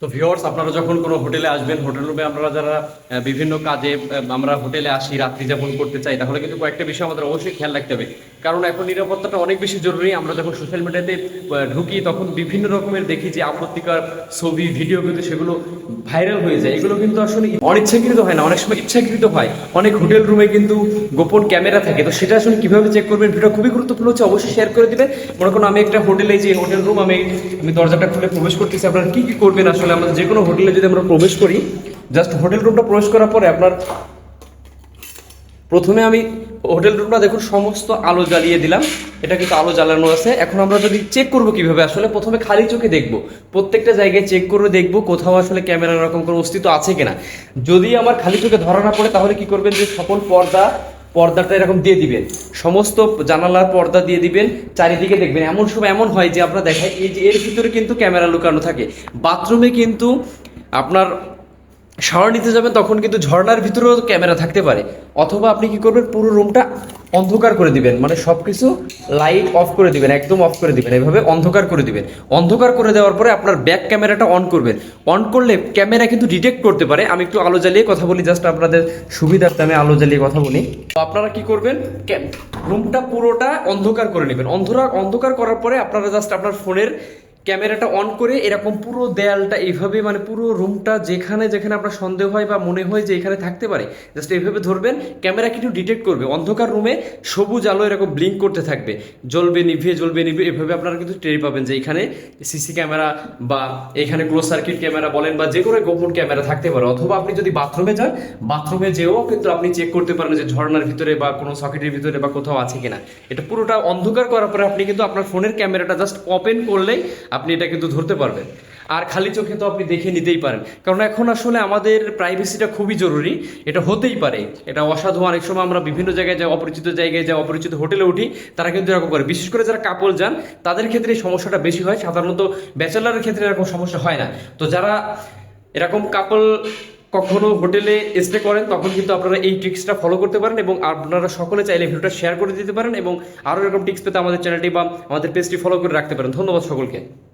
তো ভিওর্স আপনারা যখন কোনো হোটেলে আসবেন, হোটেল রুমে আপনারা যারা বিভিন্ন কাজে আমরা হোটেলে আসি, রাত্রি যাপন করতে চাই, তাহলে কিন্তু কয়েকটা বিষয় আমাদের অবশ্যই খেয়াল রাখতে হবে। কারণ এখন নিরাপত্তাটা অনেক বেশি জরুরি। আমরা যখন সোশ্যাল মিডিয়াতে ঢুকি, তখন বিভিন্ন রকমের দেখি যে আপত্তিকর ছবি ভিডিও কিন্তু সেগুলো ভাইরাল হয়ে যায়। এগুলো কিন্তু আসলে অনিচ্ছাকৃত হয় না, অনেক সময় ইচ্ছাকৃত হয়। অনেক হোটেল রুমে কিন্তু গোপন ক্যামেরা থাকে। তো সেটা আসলে কীভাবে চেক করবেন ভিডিও খুবই গুরুত্বপূর্ণ হচ্ছে, অবশ্যই শেয়ার করে দিবেন। মনে করুন, আমি একটা হোটেলে যে হোটেল রুম আমি আমি দরজাটা খুলে প্রবেশ করতেছি। আপনারা কি কি করবেন? আসলে আমরা যে কোনো হোটেলে যদি আমরা প্রবেশ করি জাস্ট হোটেল রুমটা প্রবেশ করার পরে আপনার প্রথমে আমি হোটেল রুমটা দেখুন, সমস্ত আলো জ্বালিয়ে দিলাম। এটা কিন্তু আলো জ্বালানো আছে। এখন আমরা যদি চেক করব কীভাবে, আসলে প্রথমে খালি চোখে দেখব। প্রত্যেকটা জায়গায় চেক করে দেখব কোথাও আসলে ক্যামেরা এরকম কোনো অস্তিত্ব আছে কিনা। যদি আমার খালি চোখে ধরা না পড়ে, তাহলে কি করবেন যে সকল পর্দা, পর্দাটা এরকম দিয়ে দিবেন। সমস্ত জানালার পর্দা দিয়ে দিবেন, চারিদিকে দেখবেন। এমন সময় এমন হয় যে আপনার দেখায়, এই যে এর ভিতরে কিন্তু ক্যামেরা লুকানো থাকে। বাথরুমে কিন্তু আপনার শাওয়ার নিতে যাবেন, তখন কিন্তু ঝর্নার ভিতরেও ক্যামেরা থাকতে পারে। অথবা আপনি কি করবেন, পুরো রুমটা অন্ধকার করে দিবেন মানে সব কিছু লাইট অফ করে দিবেন, একদম অফ করে দিবেন, এভাবে অন্ধকার করে দিবেন। অন্ধকার করে দেওয়ার পরে আপনার ব্যাক ক্যামেরাটা অন করবেন। অন করলে ক্যামেরা কিন্তু ডিটেক্ট করতে পারে। আমি একটু আলো জ্বালিয়ে কথা বলি জাস্ট আপনাদের সুবিধার্থে আমি আলো জ্বালিয়ে কথা বলি। তো আপনারা কি করবেন রুমটা পুরোটা অন্ধকার করে নেবেন। অন্ধকার অন্ধকার করার পরে আপনারা জাস্ট আপনার ফোনের ক্যামেরাটা অন করে এরকম পুরো দেয়ালটা এইভাবে মানে পুরো রুমটা যেখানে যেখানে আপনার সন্দেহ হয় বা মনে হয় যে এখানে থাকতে পারে জাস্ট এইভাবে ধরবেন, ক্যামেরা কিন্তু ডিটেক্ট করবে। অন্ধকার রুমে সবুজ আলো এরকম ব্লিঙ্ক করতে থাকবে। জ্বলবে, নিভিয়ে জ্বলবে, নিভিয়ে, এভাবে আপনারা কিন্তু টের পাবেন যে এখানে সিসি ক্যামেরা বা এখানে ক্লোজ সার্কিট ক্যামেরা বলেন বা যে কোনো গোপন ক্যামেরা থাকতে পারে। অথবা আপনি যদি বাথরুমে যান, বাথরুমে যেও কিন্তু আপনি চেক করতে পারেন যে ঝর্নার ভিতরে বা কোনো সকেটের ভিতরে বা কোথাও আছে কিনা। এটা পুরোটা অন্ধকার করার পরে আপনি কিন্তু আপনার ফোনের ক্যামেরাটা জাস্ট ওপেন করলেই আপনি এটা কিন্তু ধরতে পারবেন। আর খালি চোখে তো আপনি দেখে নিতেই পারেন। কারণ এখন আসলে আমাদের প্রাইভেসিটা খুবই জরুরি। এটা হতেই পারে। এটা অসাধু অনেক সময় আমরা বিভিন্ন জায়গায় যাই অপরিচিত জায়গায় যাই অপরিচিত হোটেলে উঠি, তারা কিন্তু এরকম করে। বিশেষ করে যারা কাপল যান, তাদের ক্ষেত্রে এই সমস্যাটা বেশি হয়। সাধারণত ব্যাচেলারের ক্ষেত্রে এরকম সমস্যা হয় না। তো যারা এরকম কাপল কখনো হোটেলে স্টে করেন, তখন কিন্তু আপনারা এই ট্রিক্সটা ফলো করতে পারেন এবং আপনারা সকলে চাইলে ভিডিওটা শেয়ার করে দিতে পারেন এবং আরও এরকম টিক্স পেতে আমাদের চ্যানেলটি বা আমাদের পেজটি ফলো করে রাখতে পারেন। ধন্যবাদ সকলকে।